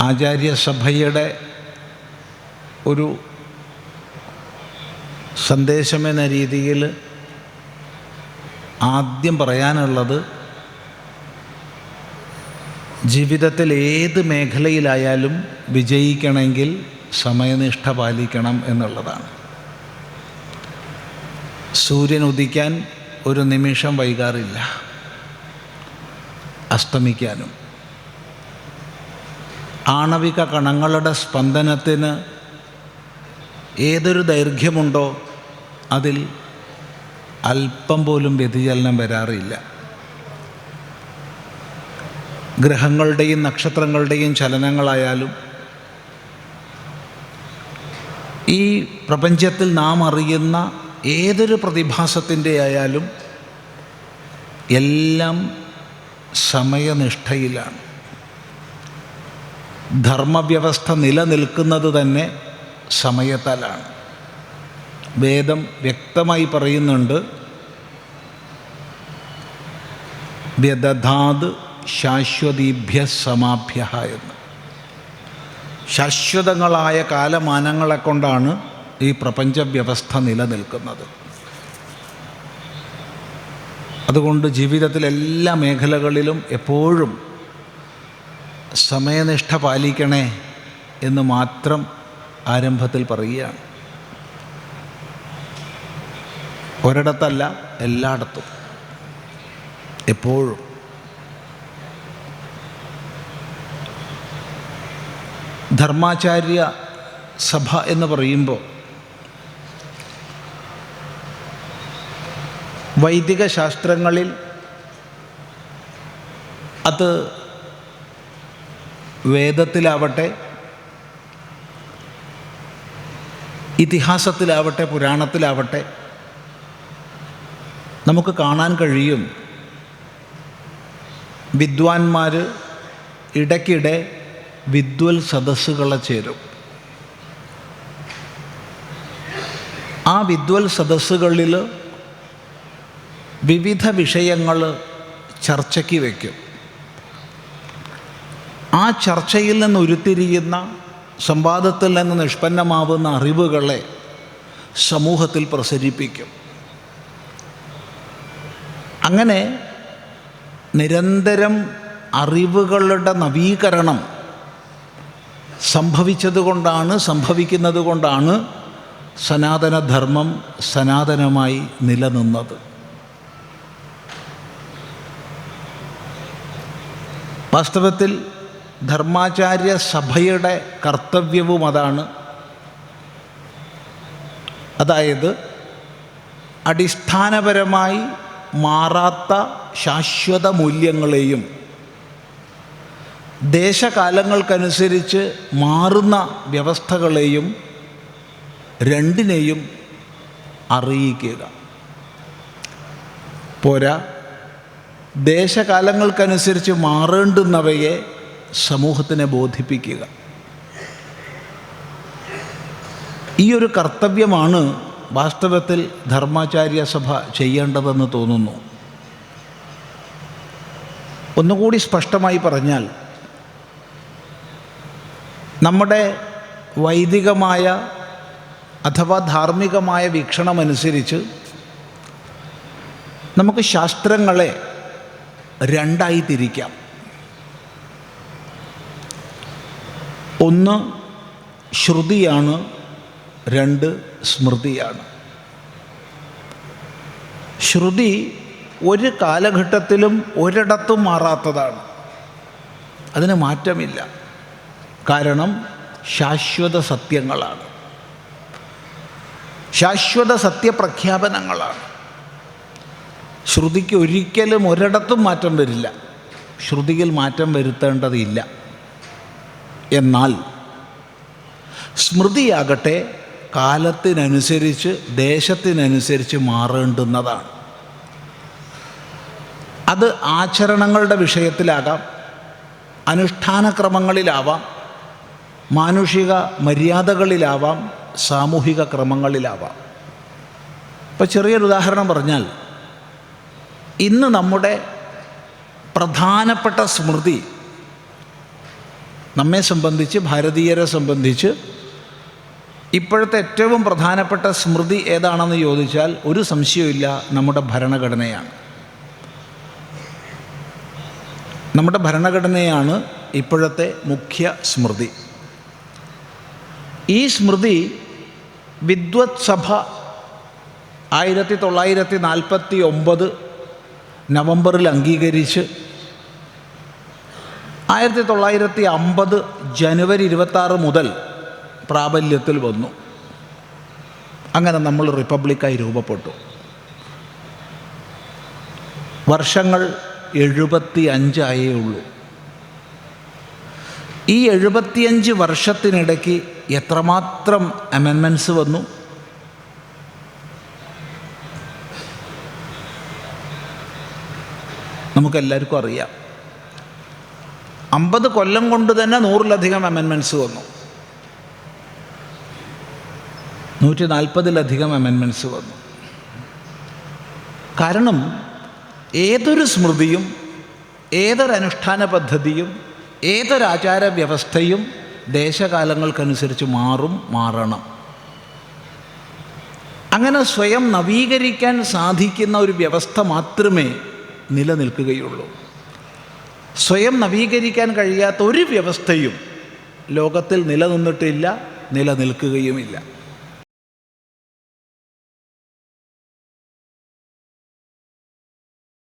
ആചാര്യസഭയുടെ ഒരു സന്ദേശമെന്ന രീതിയിൽ ആദ്യം പറയാനുള്ളത് ജീവിതത്തിൽ ഏത് മേഖലയിലായാലും വിജയിക്കണമെങ്കിൽ സമയനിഷ്ഠ പാലിക്കണം എന്നുള്ളതാണ്. സൂര്യൻ ഉദിക്കാൻ ഒരു നിമിഷം വൈകാറില്ല. അസ്തമിക്കാനും. ആണവിക കണങ്ങളുടെ സ്പന്ദനത്തിന് ഏതൊരു ദൈർഘ്യമുണ്ടോ അതിൽ അല്പം പോലും വ്യതിചലനം വരാറില്ല. ഗ്രഹങ്ങളുടെയും നക്ഷത്രങ്ങളുടെയും ചലനങ്ങളായാലും ഈ പ്രപഞ്ചത്തിൽ നാം അറിയുന്ന ഏതൊരു പ്രതിഭാസത്തിന്റെ ആയാലും എല്ലാം സമയനിഷ്ഠയിലാണ്. ധർമ്മവ്യവസ്ഥ നിലനിൽക്കുന്നത് തന്നെ സമയത്താലാണ്. വേദം വ്യക്തമായി പറയുന്നുണ്ട് വ്യദധാത് ശാശ്വതീഭ്യ സമാഭ്യ എന്ന്. ശാശ്വതങ്ങളായ കാലമാനങ്ങളെ കൊണ്ടാണ് ഈ പ്രപഞ്ച വ്യവസ്ഥ നിലനിൽക്കുന്നത്. അതുകൊണ്ട് ജീവിതത്തിലെ എല്ലാ മേഖലകളിലും എപ്പോഴും സമയനിഷ്ഠ പാലിക്കണേ എന്ന് മാത്രം ആരംഭത്തിൽ പറയുകയാണ്. ഒരിടത്തല്ല എല്ലായിടത്തും. എപ്പോഴും. ധർമാചാര്യ സഭ എന്ന് പറയുമ്പോൾ വൈദിക ശാസ്ത്രങ്ങളിൽ അത് വേദത്തിലാവട്ടെ ഇതിഹാസത്തിലാവട്ടെ പുരാണത്തിലാവട്ടെ നമുക്ക് കാണാൻ കഴിയും. വിദ്വാൻമാർ ഇടയ്ക്കിടെ വിദ്വൽ സദസ്സുകളെ ചേരും. ആ വിദ്വൽ സദസ്സുകളിൽ വിവിധ വിഷയങ്ങൾ ചർച്ചയ്ക്ക് വയ്ക്കും ആ ചർച്ചയിൽ നിന്ന് ഉരുത്തിരിയുന്ന സംവാദത്തിൽ നിന്ന് നിഷ്പന്നമാവുന്ന അറിവുകളെ സമൂഹത്തിൽ പ്രസരിപ്പിക്കും. അങ്ങനെ നിരന്തരം അറിവുകളുടെ നവീകരണം സംഭവിച്ചതുകൊണ്ടാണ് സംഭവിക്കുന്നത് കൊണ്ടാണ് സനാതനധർമ്മം സനാതനമായി നിലനിന്നത്. വാസ്തവത്തിൽ ധർമാചാര്യ സഭയുടെ കർത്തവ്യവും അതാണ്. അതായത് അടിസ്ഥാനപരമായി മാറാത്ത ശാശ്വത മൂല്യങ്ങളെയും ദേശകാലങ്ങൾക്കനുസരിച്ച് മാറുന്ന വ്യവസ്ഥകളെയും രണ്ടിനെയും അറിയിക്കുക. പോരാ ദേശകാലങ്ങൾക്കനുസരിച്ച് മാറേണ്ടുന്നവയെ സമൂഹത്തിനെ ബോധിപ്പിക്കുക. ഈ ഒരു കർത്തവ്യമാണ് വാസ്തവത്തിൽ ധർമാചാര്യ സഭ ചെയ്യേണ്ടതെന്ന് തോന്നുന്നു. ഒന്നുകൂടി സ്പഷ്ടമായി പറഞ്ഞാൽ നമ്മുടെ വൈദികമായ അഥവാ ധാർമ്മികമായ വീക്ഷണമനുസരിച്ച് നമുക്ക് ശാസ്ത്രങ്ങളെ രണ്ടായി തിരിക്കാം. ഒന്ന് ശ്രുതിയാണ് രണ്ട് സ്മൃതിയാണ്. ശ്രുതി ഒരു കാലഘട്ടത്തിലും ഒരിടത്തും മാറാത്തതാണ്. അതിന് മാറ്റമില്ല. കാരണം ശാശ്വത സത്യങ്ങളാണ്. ശാശ്വത സത്യപ്രഖ്യാപനങ്ങളാണ്. ശ്രുതിക്ക് ഒരിക്കലും ഒരിടത്തും മാറ്റം വരില്ല. ശ്രുതിയിൽ മാറ്റം വരുത്തേണ്ടതില്ല. എന്നാൽ സ്മൃതിയാകട്ടെ കാലത്തിനനുസരിച്ച് ദേശത്തിനനുസരിച്ച് മാറേണ്ടുന്നതാണ്. അത് ആചരണങ്ങളുടെ വിഷയത്തിലാകാം അനുഷ്ഠാനക്രമങ്ങളിലാവാം മാനുഷിക മര്യാദകളിലാവാം സാമൂഹിക ക്രമങ്ങളിലാവാം. ഇപ്പോൾ ചെറിയൊരു ഉദാഹരണം പറഞ്ഞാൽ ഇന്ന് നമ്മുടെ പ്രധാനപ്പെട്ട സ്മൃതി നമ്മെ സംബന്ധിച്ച് ഭാരതീയരെ സംബന്ധിച്ച് ഇപ്പോഴത്തെ ഏറ്റവും പ്രധാനപ്പെട്ട സ്മൃതി ഏതാണെന്ന് ചോദിച്ചാൽ ഒരു സംശയവുമില്ല നമ്മുടെ ഭരണഘടനയാണ്. നമ്മുടെ ഭരണഘടനയാണ് ഇപ്പോഴത്തെ മുഖ്യ സ്മൃതി. ഈ സ്മൃതി വിദ്വത് സഭ ആയിരത്തി തൊള്ളായിരത്തി നാൽപ്പത്തി ഒമ്പത് നവംബറിൽ അംഗീകരിച്ച് ആയിരത്തി തൊള്ളായിരത്തി അമ്പത് ജനുവരി ഇരുപത്താറ് മുതൽ പ്രാബല്യത്തിൽ വന്നു. അങ്ങനെ നമ്മൾ റിപ്പബ്ലിക്കായി രൂപപ്പെട്ടു. വർഷങ്ങൾ എഴുപത്തി അഞ്ചായേ ഉള്ളൂ. ഈ എഴുപത്തിയഞ്ച് വർഷത്തിനിടയ്ക്ക് എത്രമാത്രം അമെൻമെന്റ്സ് വന്നു? നമുക്കെല്ലാവർക്കും അറിയാം. അമ്പത് കൊല്ലം കൊണ്ട് തന്നെ നൂറിലധികം അമെൻമെന്റ്സ് വന്നു. നൂറ്റി നാൽപ്പതിലധികം അമെൻമെന്റ്സ് വന്നു. കാരണം ഏതൊരു സ്മൃതിയും ഏതൊരനുഷ്ഠാന പദ്ധതിയും ഏതൊരാചാര വ്യവസ്ഥയും ദേശകാലങ്ങൾക്കനുസരിച്ച് മാറും മാറണം. അങ്ങനെ സ്വയം നവീകരിക്കാൻ സാധിക്കുന്ന ഒരു വ്യവസ്ഥ മാത്രമേ നിലനിൽക്കുകയുള്ളൂ. സ്വയം നവീകരിക്കാൻ കഴിയാത്ത ഒരു വ്യവസ്ഥയും ലോകത്തിൽ നിലനിന്നിട്ടില്ല നിലനിൽക്കുകയുമില്ല.